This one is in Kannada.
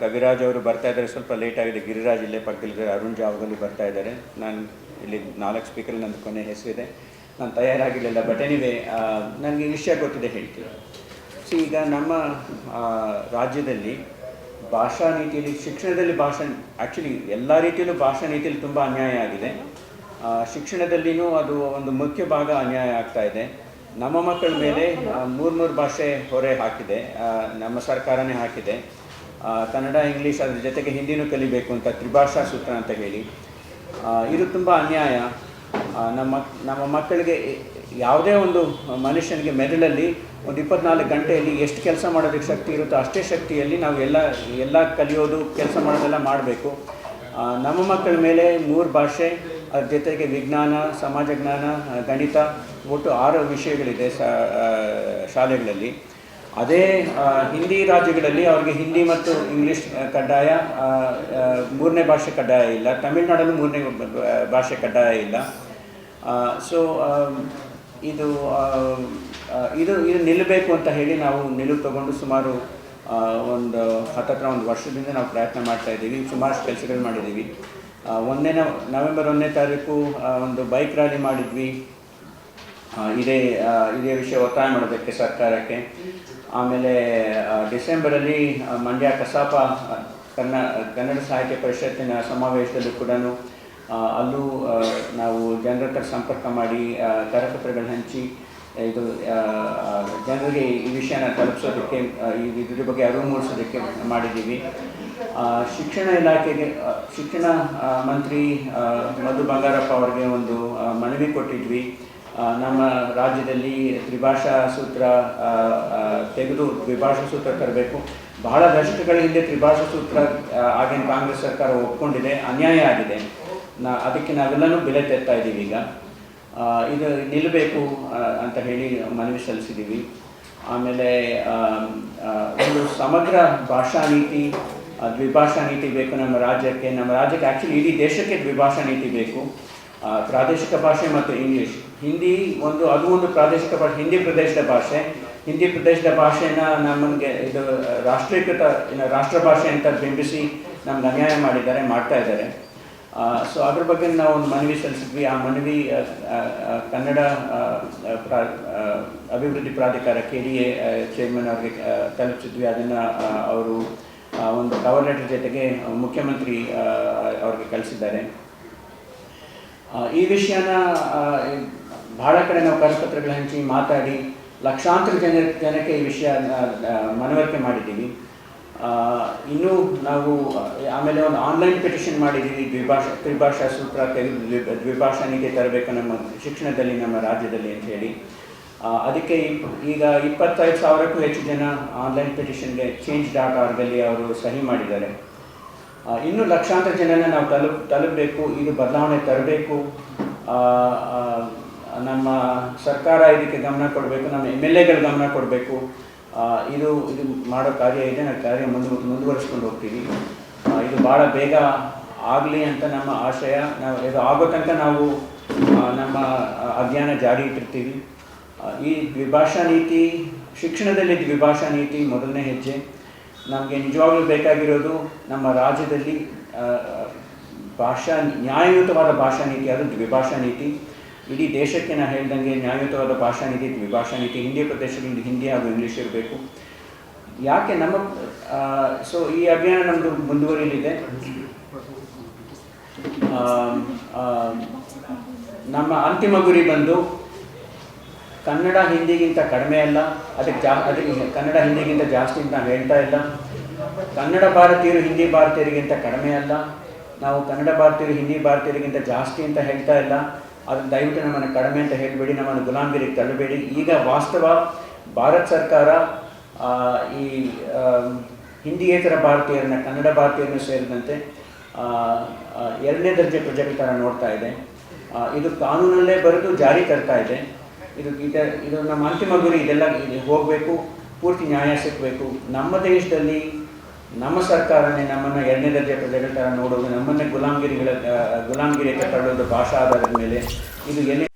ಕವಿರಾಜ್ ಅವರು ಬರ್ತಾ ಇದ್ದಾರೆ. ಸ್ವಲ್ಪ ಲೇಟ್ ಆಗಿದೆ. ಗಿರಿರಾಜ್ ಇಲ್ಲೇ ಪಕ್ಕದಲ್ಲಿದ್ದಾರೆ ಅರುಣ್ ಜಾವಗಲ್ಲಿ ಬರ್ತಾ ಇದ್ದಾರೆ. ನಾನು ಇಲ್ಲಿ ನಾಲ್ಕು ಸ್ಪೀಕರ್ ನನ್ನ ಕೊನೆ ಹೆಸರಿದೆ ನಾನು ತಯಾರಾಗಿರಲಿಲ್ಲ ಬಟ್ ಎನಿವೆ ನನಗೆ ವಿಷಯ ಗೊತ್ತಿದೆ ಹೇಳ್ತೀನಿ. ಸೊ ಈಗ ನಮ್ಮ ರಾಜ್ಯದಲ್ಲಿ ಭಾಷಾ ನೀತಿಯಲ್ಲಿ, ಶಿಕ್ಷಣದಲ್ಲಿ ಭಾಷಾ ಆ್ಯಕ್ಚುಲಿ ಎಲ್ಲ ರೀತಿಯಲ್ಲೂ ಭಾಷಾ ನೀತಿಯಲ್ಲಿ ತುಂಬ ಅನ್ಯಾಯ ಆಗಿದೆ. ಶಿಕ್ಷಣದಲ್ಲಿಯೂ ಅದು ಒಂದು ಮುಖ್ಯ ಭಾಗ ಅನ್ಯಾಯ ಆಗ್ತಾ ಇದೆ. ನಮ್ಮ ಮಕ್ಕಳ ಮೇಲೆ ಮೂರು ಮೂರು ಭಾಷೆ ಹೊರೆ ಹಾಕಿದೆ. ನಮ್ಮ ಸರ್ಕಾರನೇ ಹಾಕಿದೆ. ಕನ್ನಡ, ಇಂಗ್ಲೀಷ್ ಅದ್ರ ಜೊತೆಗೆ ಹಿಂದಿನೂ ಕಲಿಬೇಕು ಅಂತ ತ್ರಿಭಾಷಾ ಸೂತ್ರ ಅಂತ ಹೇಳಿ. ಇದು ತುಂಬ ಅನ್ಯಾಯ. ನಮ್ಮ ನಮ್ಮ ಮಕ್ಕಳಿಗೆ ಯಾವುದೇ ಒಂದು ಮನುಷ್ಯನಿಗೆ ಮೆದುಳಲ್ಲಿ ಒಂದು ಇಪ್ಪತ್ನಾಲ್ಕು ಗಂಟೆಯಲ್ಲಿ ಎಷ್ಟು ಕೆಲಸ ಮಾಡೋದಕ್ಕೆ ಶಕ್ತಿ ಇರುತ್ತೋ ಅಷ್ಟೇ ಶಕ್ತಿಯಲ್ಲಿ ನಾವು ಎಲ್ಲ ಎಲ್ಲ ಕಲಿಯೋದು, ಕೆಲಸ ಮಾಡೋದೆಲ್ಲ ಮಾಡಬೇಕು. ನಮ್ಮ ಮಕ್ಕಳ ಮೇಲೆ ಮೂರು ಭಾಷೆ, ಅದ್ರ ಜೊತೆಗೆ ವಿಜ್ಞಾನ, ಸಮಾಜ ಜ್ಞಾನ, ಗಣಿತ, ಒಟ್ಟು ಆರು ವಿಷಯಗಳಿದೆ ಶಾಲೆಗಳಲ್ಲಿ. ಅದೇ ಹಿಂದಿ ರಾಜ್ಯಗಳಲ್ಲಿ ಅವ್ರಿಗೆ ಹಿಂದಿ ಮತ್ತು ಇಂಗ್ಲೀಷ್ ಕಡ್ಡಾಯ ಮೂರನೇ ಭಾಷೆ ಕಡ್ಡಾಯ ಇಲ್ಲ. ತಮಿಳ್ನಾಡಲ್ಲೂ ಮೂರನೇ ಭಾಷೆ ಕಡ್ಡಾಯ ಇಲ್ಲ. ಸೊ ಇದು ಇದು ಇದು ನಿಲ್ಲಬೇಕು ಅಂತ ಹೇಳಿ ನಾವು ನಿಲುವು ತಗೊಂಡು ಸುಮಾರು ಒಂದು ಹತ್ತತ್ರ ಒಂದು ವರ್ಷದಿಂದ ನಾವು ಪ್ರಯತ್ನ ಮಾಡ್ತಾ ಇದ್ದೀವಿ. ಸುಮಾರು ಕೆಲಸಗಳು ಮಾಡಿದ್ದೀವಿ. ಒಂದೇ ಒಂದನೇ, ನವೆಂಬರ್ ಒಂದನೇ ತಾರೀಕು ಒಂದು ಬೈಕ್ ರ್ಯಾಲಿ ಮಾಡಿದ್ವಿ. ಇದೇ ಇದೇ ವಿಷಯ ಒತ್ತಾಯ ಮಾಡೋದಕ್ಕೆ ಸರ್ಕಾರಕ್ಕೆ. ಆಮೇಲೆ ಡಿಸೆಂಬರಲ್ಲಿ ಮಂಡ್ಯ ಕಸಾಪ ಕನ್ನ, ಕನ್ನಡ ಸಾಹಿತ್ಯ ಪರಿಷತ್ತಿನ ಸಮಾವೇಶದಲ್ಲೂ ಕೂಡ ಅಲ್ಲೂ ನಾವು ಜನರ ಹತ್ರ ಸಂಪರ್ಕ ಮಾಡಿ ಕರಪತ್ರಗಳು ಹಂಚಿ, ಇದು ಜನರಿಗೆ ಈ ವಿಷಯನ ತಲುಪಿಸೋದಕ್ಕೆ ಇದ್ರ ಬಗ್ಗೆ ಅರಿವು ಮೂಡಿಸೋದಕ್ಕೆ ಮಾಡಿದ್ದೀವಿ. ಶಿಕ್ಷಣ ಇಲಾಖೆಗೆ ಶಿಕ್ಷಣ ಮಂತ್ರಿ ಮಧು ಬಂಗಾರಪ್ಪ ಅವರಿಗೆ ಒಂದು ಮನವಿ ಕೊಟ್ಟಿದ್ವಿ. ನಮ್ಮ ರಾಜ್ಯದಲ್ಲಿ ತ್ರಿಭಾಷಾ ಸೂತ್ರ ತೆಗೆದು ದ್ವಿಭಾಷಾ ಸೂತ್ರ ತರಬೇಕು. ಬಹಳ ದಶಕಗಳ ಹಿಂದೆ ತ್ರಿಭಾಷಾ ಸೂತ್ರ ಆಗಿನ ಕಾಂಗ್ರೆಸ್ ಸರ್ಕಾರ ಒಪ್ಕೊಂಡಿದೆ, ಅನ್ಯಾಯ ಆಗಿದೆ. ನಾ, ಅದಕ್ಕೆ ನಾವೆಲ್ಲನೂ ಬೆಲೆ ತೆತ್ತಾ ಇದ್ದೀವಿ ಈಗ. ಇದು ನಿಲ್ಲಬೇಕು ಅಂತ ಹೇಳಿ ಮನವಿ ಸಲ್ಲಿಸಿದ್ದೀವಿ. ಆಮೇಲೆ ಒಂದು ಸಮಗ್ರ ಭಾಷಾ ನೀತಿ ದ್ವಿಭಾಷಾ ನೀತಿ ಬೇಕು ನಮ್ಮ ರಾಜ್ಯಕ್ಕೆ. ನಮ್ಮ ರಾಜ್ಯಕ್ಕೆ ಆ್ಯಕ್ಚುಲಿ ಇಡೀ ದೇಶಕ್ಕೆ ದ್ವಿಭಾಷಾ ನೀತಿ ಬೇಕು. ಪ್ರಾದೇಶಿಕ ಭಾಷೆ ಮತ್ತು ಇಂಗ್ಲೀಷ್. ಹಿಂದಿ ಒಂದು, ಅದು ಒಂದು ಪ್ರಾದೇಶಿಕ ಭಾಷೆ, ಹಿಂದಿ ಪ್ರದೇಶದ ಭಾಷೆ. ಹಿಂದಿ ಪ್ರದೇಶದ ಭಾಷೆನ ನಮಗೆ ಇದು ರಾಷ್ಟ್ರೀಕೃತ ರಾಷ್ಟ್ರ ಭಾಷೆ ಅಂತ ಬಿಂಬಿಸಿ ನಮ್ಗೆ ಅನ್ಯಾಯ ಮಾಡಿದ್ದಾರೆ, ಮಾಡ್ತಾ ಇದ್ದಾರೆ. ಸೊ ಅದ್ರ ಬಗ್ಗೆ ನಾವು ಒಂದು ಮನವಿ ಸಲ್ಲಿಸಿದ್ವಿ. ಆ ಮನವಿ ಕನ್ನಡ ಅಭಿವೃದ್ಧಿ ಪ್ರಾಧಿಕಾರ, ಕೆ ಡಿ ಎ ಚೇರ್ಮನ್ ಅವ್ರಿಗೆ ತಲುಪಿಸಿದ್ವಿ. ಅದನ್ನು ಅವರು ಒಂದು ಕವರ್ ಲೆಟರ್ ಜೊತೆಗೆ ಮುಖ್ಯಮಂತ್ರಿ ಅವ್ರಿಗೆ ಕಳಿಸಿದ್ದಾರೆ. ಈ ವಿಷಯನ ಬಹಳ ಕಡೆ ನಾವು ಕರಪತ್ರಗಳು ಹಂಚಿ ಮಾತಾಡಿ ಲಕ್ಷಾಂತರ ಜನ ಜನಕ್ಕೆ ಈ ವಿಷಯ ಮನವರಿಕೆ ಮಾಡಿದ್ದೀವಿ. ಇನ್ನೂ ನಾವು, ಆಮೇಲೆ ಒಂದು ಆನ್ಲೈನ್ ಪಿಟಿಷನ್ ಮಾಡಿದ್ದೀವಿ, ದ್ವಿಭಾಷಾ, ತ್ರಿಭಾಷಾ ಸೂತ್ರ ತೆಗೆದು ದ್ವಿ- ದ್ವಿಭಾಷಾ ನೀತಿ ತರಬೇಕು ನಮ್ಮ ಶಿಕ್ಷಣದಲ್ಲಿ, ನಮ್ಮ ರಾಜ್ಯದಲ್ಲಿ ಅಂತ ಹೇಳಿ. ಅದಕ್ಕೆ ಈಗ ಇಪ್ಪತ್ತೈದು ಸಾವಿರಕ್ಕೂ ಹೆಚ್ಚು ಜನ ಆನ್ಲೈನ್ ಪಿಟಿಷನ್ಗೆ ಚೇಂಜ್ ಡಾಟ್ ಆರ್ಗಲ್ಲಿ ಅವರು ಸಹಿ ಮಾಡಿದ್ದಾರೆ. ಇನ್ನೂ ಲಕ್ಷಾಂತರ ಜನನ ನಾವು ತಲುಪ್ ತಲುಪಬೇಕು, ಇದು ಬದಲಾವಣೆ ತರಬೇಕು. ನಮ್ಮ ಸರ್ಕಾರ ಇದಕ್ಕೆ ಗಮನ ಕೊಡಬೇಕು, ನಮ್ಮ ಎಂ ಎಲ್ ಎಗಳು ಗಮನ ಕೊಡಬೇಕು. ಇದು ಇದು ಮಾಡೋ ಕಾರ್ಯ ಇದೆ, ನಾವು ಕಾರ್ಯ ಮುಂದು, ಮುಂದುವರಿಸ್ಕೊಂಡು ಹೋಗ್ತೀವಿ. ಇದು ಭಾಳ ಬೇಗ ಆಗಲಿ ಅಂತ ನಮ್ಮ ಆಶಯ. ನಾವು, ಇದು ಆಗೋ ತನಕ ನಾವು ನಮ್ಮ ಅಭಿಯಾನ ಜಾರಿ ಇಟ್ಟಿರ್ತೀವಿ. ಈ ದ್ವಿಭಾಷಾ ನೀತಿ ಶಿಕ್ಷಣದಲ್ಲಿ ದ್ವಿಭಾಷಾ ನೀತಿ ಮೊದಲನೇ ಹೆಜ್ಜೆ. ನಮಗೆ ನಿಜವಾಗ್ಲೂ ಬೇಕಾಗಿರೋದು ನಮ್ಮ ರಾಜ್ಯದಲ್ಲಿ ಭಾಷಾ, ನ್ಯಾಯಯುತವಾದ ಭಾಷಾ ನೀತಿ, ಅದು ದ್ವಿಭಾಷಾ ನೀತಿ. ಇಡೀ ದೇಶಕ್ಕೆ ನಾನು ಹೇಳ್ದಂಗೆ ನ್ಯಾಯಯುತವಾದ ಭಾಷಾ ನೀತಿ, ದ್ವಿಭಾಷಾ ನೀತಿ, ಹಿಂದಿ ಪ್ರದೇಶಗಳಲ್ಲಿ ಹಿಂದಿ ಹಾಗೂ ಇಂಗ್ಲೀಷ್ ಇರಬೇಕು. ಯಾಕೆ ನಮ್ಮ ಸೊ ಈ ಅಭಿಯಾನ ನಮ್ಮದು ಮುಂದುವರಿಯಲಿದೆ. ನಮ್ಮ ಅಂತಿಮ ಗುರಿ ಬಂದು ಕನ್ನಡ ಹಿಂದಿಗಿಂತ ಕಡಿಮೆ ಅಲ್ಲ, ಅದಕ್ಕೆ ಜಾ, ಅದಕ್ಕೆ ಕನ್ನಡ ಹಿಂದಿಗಿಂತ ಜಾಸ್ತಿ ಅಂತ ನಾವು ಹೇಳ್ತಾ ಇಲ್ಲ. ಕನ್ನಡ ಭಾರತೀಯರು ಹಿಂದಿ ಭಾರತೀಯರಿಗಿಂತ ಕಡಿಮೆ ಅಲ್ಲ, ನಾವು ಕನ್ನಡ ಭಾರತೀಯರು ಹಿಂದಿ ಭಾರತೀಯರಿಗಿಂತ ಜಾಸ್ತಿ ಅಂತ ಹೇಳ್ತಾ ಇಲ್ಲ. ಅದು ದಯವಿಟ್ಟು ನಮ್ಮನ್ನು ಕಡಿಮೆ ಅಂತ ಹೇಳಬೇಡಿ, ನಮ್ಮನ್ನು ಗುಲಾಮಗಿರಿಗೆ ತಳ್ಳಬೇಡಿ. ಈಗ ವಾಸ್ತವ, ಭಾರತ ಸರ್ಕಾರ ಈ ಹಿಂದಿಯೇತರ ಭಾರತೀಯರನ್ನ, ಕನ್ನಡ ಭಾರತೀಯರನ್ನು ಸೇರಿದಂತೆ ಎರಡನೇ ದರ್ಜೆ ಪ್ರಜೆಗಳ ಥರ ನೋಡ್ತಾ ಇದೆ. ಇದು ಕಾನೂನಲ್ಲೇ ಬರೆದು ಜಾರಿ ತರ್ತಾ ಇದೆ. ಇದು ಇದ ಇದು ನಮ್ಮ ಅಂತಿಮ ಗುರಿ ಇದೆಲ್ಲ ಇದು ಹೋಗಬೇಕು ಪೂರ್ತಿ ನ್ಯಾಯ ಸಿಗಬೇಕು. ನಮ್ಮ ದೇಶದಲ್ಲಿ ನಮ್ಮ ಸರ್ಕಾರನೇ ನಮ್ಮನ್ನು ಎರಡನೇ ದರ್ಜೆ ಪ್ರಜೆಗಳ ಥರ ನೋಡೋದು ನಮ್ಮನ್ನೇ ಗುಲಾಮಗಿರಿಗಳ ಆ, ಗುಲಾಮಗಿರಿಯಕ್ಕೆ ತಳ್ಳೋದು ಭಾಷಾ ಆಧಾರದ ಮೇಲೆ. ಇದು ಎಲ್ಲಿ